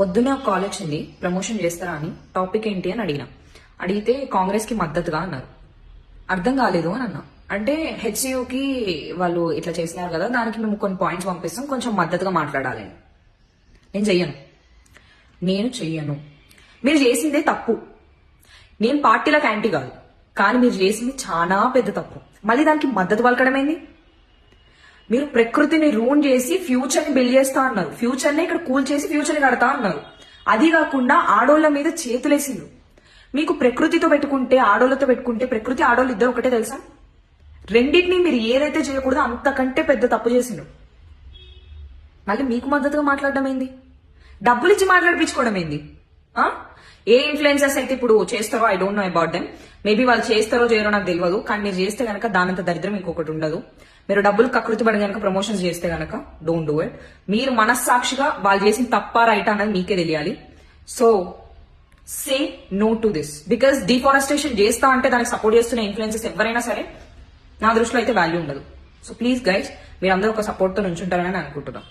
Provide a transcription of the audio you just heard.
పొద్దున్నే ఒక కాల్ వచ్చింది ప్రమోషన్ చేస్తారా అని టాపిక్ ఏంటి అని అడిగిన. అడిగితే కాంగ్రెస్కి మద్దతుగా అన్నారు. అర్థం కాలేదు అని అన్నా. అంటే హెచ్సియుకి వాళ్ళు ఇట్లా చేసినారు కదా దానికి మేము కొన్ని పాయింట్స్ పంపిస్తాం కొంచెం మద్దతుగా మాట్లాడాలి నేను చెయ్యను. నేను చెయ్యను. మీరు చేసిందే తప్పు. నేను పార్టీలకు యాంటీ కాదు కానీ మీరు చేసింది చాలా పెద్ద తప్పు. మళ్ళీ దానికి మద్దతు పలకడమైంది? మీరు ప్రకృతిని రూన్ చేసి ఫ్యూచర్ని బిల్డ్ చేస్తా అన్నారు. ఫ్యూచర్ని ఇక్కడ కూల్ చేసి ఫ్యూచర్ని కడతా అన్నారు. అది కాకుండా ఆడోళ్ళ మీద చేతులేసిండ్రు. మీకు ప్రకృతితో పెట్టుకుంటే ఆడోళ్ళతో పెట్టుకుంటే ప్రకృతి ఆడోళ్ళు ఇద్దరు ఒకటే తెలుసా? రెండింటిని మీరు ఏదైతే చేయకూడదో అంతకంటే పెద్ద తప్పు చేసిండ్రు. మళ్ళీ మీకు మద్దతుగా మాట్లాడడం ఏంది? డబ్బులు ఇచ్చి మాట్లాడిపించుకోవడం ఏంది? ఏ ఇన్ఫ్లుయెన్సర్స్ అయితే ఇప్పుడు చేస్తారో I don't know about them maybe వాళ్ళు చేస్తారో చేయరో నాకు తెలియదు కానీ మీరు చేస్తే కనుక దానంత దరిద్రం ఇంకొకటి ఉండదు. మీరు డబ్బులు కకృతి పడి కనుక ప్రమోషన్స్ చేస్తే కనుక డోంట్ డూ ఇట్ మీరు మనస్సాక్షిగా వాళ్ళు చేసిన తప్ప రైట్ అనేది మీకే తెలియాలి. So say no to this because deforestation చేస్తా అంటే దానికి సపోర్ట్ చేస్తున్న ఇన్ఫ్లుయెన్సెస్ ఎవరైనా సరే నా దృష్టిలో అయితే వాల్యూ ఉండదు. సో ప్లీజ్ గైడ్స్ మీరు అందరూ ఒక సపోర్ట్తో నుంచుంటారని నేను అనుకుంటున్నాను.